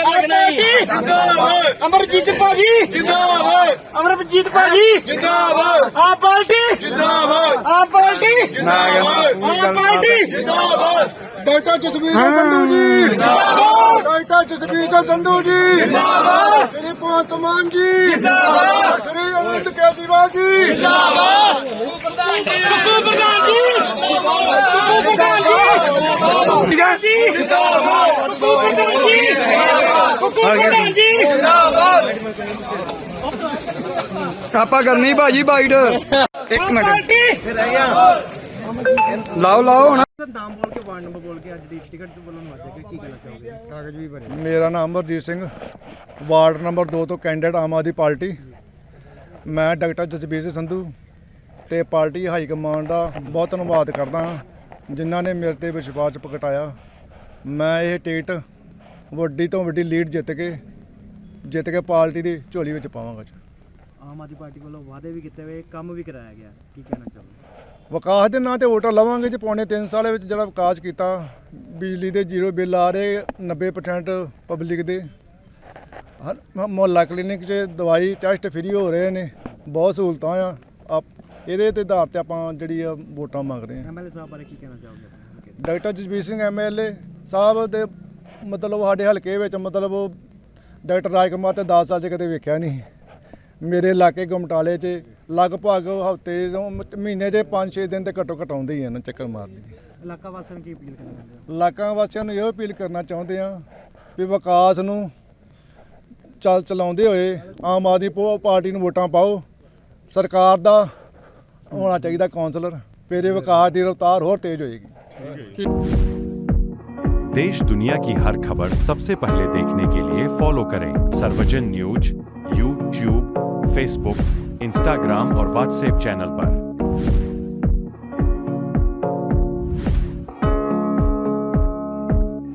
ਜਿੰਦਾਬਾਦ। ਅਮਰਜੀਤ ਭਾਜੀ। ਜਿੰਦਾਬਾਦ। ਅਮਰਜੀਤ ਭਾਜੀ। ਜਿੰਦਾਬਾਦ। ਆ ਪਾਰਟੀ। ਜਿੰਦਾਬਾਦ। ਆ ਪਾਰਟੀ। ਜਿੰਦਾਬਾਦ। ਆ ਪਾਰਟੀ। ਜਿੰਦਾਬਾਦ। ਡਾਕਟਰ ਜਸਬੀਰ ਸਿੰਘ ਸੰਧੂ ਜੀ। ਡਾਕਟਰ ਜਸਬੀਰ ਸਿੰਘ ਸੰਧੂ ਜੀ। ਸ਼੍ਰੀ ਭਗਵੰਤ ਮਾਨ ਜੀ। ਸ਼੍ਰੀ ਅਰਵਿੰਦ ਕੇਜਰੀਵਾਲ ਜੀ। ਕੁੱਕੂ ਪ੍ਰਧਾਨ ਜੀ। ਕੁੱਕੂ ਪ੍ਰਧਾਨ ਜੀ ਜਿੰਦਾਬਾਦ ਕੁੱਕੂ ਪ੍ਰਧਾਨ ਜੀ ਕੁੱਕੂ ਪ੍ਰਧਾਨ ਜੀ ਆਪਾਂ ਕਰਨੀ ਭਾਜੀ ਬਾਈਟ। ਇੱਕ ਮਿੰਟ। ਲਾਓ ਲਾਓ ਹੁਣ। ਨਾਮ ਬੋਲ ਕੇ ਵਾਰਡ ਨੰਬਰ ਬੋਲ ਕੇ ਅੱਜ ਦੀ ਟਿਕਟ ਤੋਂ ਬੋਲਣ ਵਾਸਤੇ ਕੀ ਕਹਿਣਾ ਚਾਹੋਗੇ ਕਾਗਜ਼ ਵੀ ਭਰੇ ਮੇਰਾ ਨਾਮ ਅਮਰਜੀਤ ਸਿੰਘ ਵਾਰਡ ਨੰਬਰ 2 ਤੋਂ ਕੈਂਡੀਡੇਟ ਆਮ ਆਦਮੀ ਪਾਰਟੀ। ਮੈਂ ਡਾਕਟਰ ਜਸਬੀਰ ਸਿੰਘ ਸੰਧੂ ਤੇ ਪਾਰਟੀ ਹਾਈ ਕਮਾਂਡ ਦਾ ਬਹੁਤ ਧੰਨਵਾਦ ਕਰਦਾ ਹਾਂ। ਜਿਨ੍ਹਾਂ ਨੇ ਮੇਰੇ ਤੇ ਵਿਸ਼ਵਾਸ ਪ੍ਰਗਟਾਇਆ ਮੈਂ ਇਹ ਟਿਕਟ ਵੱਡੀ ਤੋਂ ਵੱਡੀ ਲੀਡ ਜਿੱਤ ਕੇ ਜਿੱਤ ਕੇ ਪਾਰਟੀ ਦੀ ਝੋਲੀ ਵਿੱਚ ਪਾਵਾਂਗਾ ਜੀ। ਆਮ ਆਦਮੀ ਪਾਰਟੀ ਵੱਲੋਂ ਵਾਅਦੇ ਵੀ ਕੀਤੇ ਹੋਏ ਕੰਮ ਵੀ ਕਰਾਇਆ ਗਿਆ ਕੀ ਕਹਿਣਾ ਚਾਹੋਗੇ ਵਿਕਾਸ ਦੇ ਨਾਂ ਤੇ ਵੋਟਾਂ ਲਵਾਂਗੇ ਜੀ ਪੌਣੇ 3 ਸਾਲ ਵਿੱਚ ਜਿਹੜਾ ਵਿਕਾਸ ਕੀਤਾ ਬਿਜਲੀ ਦੇ ਜ਼ੀਰੋ ਬਿੱਲ ਆ ਰਹੇ 90% ਪਬਲਿਕ ਦੇ ਮੁਹੱਲਾ ਕਲੀਨਿਕ 'ਚ ਦਵਾਈ ਟੈਸਟ ਫ੍ਰੀ ਹੋ ਰਹੇ ਨੇ ਬਹੁਤ ਸਹੂਲਤਾਂ ਆ ਆਪ ਇਹਦੇ ਤੇ ਆਧਾਰ ਤੇ ਆਪਾਂ ਜਿਹੜੀ ਆ ਵੋਟਾਂ ਮੰਗ ਰਹੇ ਹਾਂ। ਐਮਐਲਏ ਸਾਹਿਬ ਬਾਰੇ ਕੀ ਕਹਿਣਾ ਚਾਹੋਗੇ? ਡਾਕਟਰ ਜਸਬੀਰ ਸਿੰਘ ਐਮਐਲਏ ਸਾਹਿਬ ਦੇ ਮਤਲਬ ਸਾਡੇ ਹਲਕੇ ਵਿੱਚ ਮਤਲਬ ਡਾਕਟਰ ਰਾਜਕੁਮਾਰ ਤੇ 10 ਸਾਲ 'ਚ ਕਦੇ ਵੇਖਿਆ ਨਹੀਂ ਮੇਰੇ ਇਲਾਕੇ ਗੁਮਟਾਲੇ 'ਚ ਲਗਭਗ ਹਫ਼ਤੇ ਤੋਂ ਮਹੀਨੇ 'ਚ 5-6 ਦਿਨ ਤੇ ਘੱਟੋ ਘੱਟ ਆਉਂਦੇ ਹੀ ਆ ਨਾ ਚੱਕਰ ਮਾਰਦੇ ਇਲਾਕਾ ਵਾਸੀਆਂ ਨੂੰ ਕੀ ਅਪੀਲ ਕਰਨਾ ਚਾਹੁੰਦੇ ਹੋ? ਇਲਾਕਾ ਵਾਸੀਆਂ ਨੂੰ ਇਹ ਅਪੀਲ ਕਰਨਾ ਚਾਹੁੰਦੇ ਆ ਵੀ ਵਿਕਾਸ ਨੂੰ ਚੱਲ ਚਲਾਉਂਦੇ ਹੋਏ ਆਮ ਆਦਮੀ ਪੋ- ਪਾਰਟੀ ਨੂੰ ਵੋਟਾਂ ਪਾਓ। ਸਰਕਾਰ ਦਾ ਹੋਣਾ ਚਾਹੀਦਾ ਕਾਉਂਸਲਰ ਫਿਰ ਇਹ ਵਿਕਾਸ ਦੀ ਰਫ਼ਤਾਰ ਹੋਰ ਤੇਜ਼ ਹੋਏਗੀ देश दुनिया की हर खबर सबसे पहले देखने के लिए फॉलो करें Sarvajan news YouTube Facebook Instagram और व्हाट्सएप चैनल पर।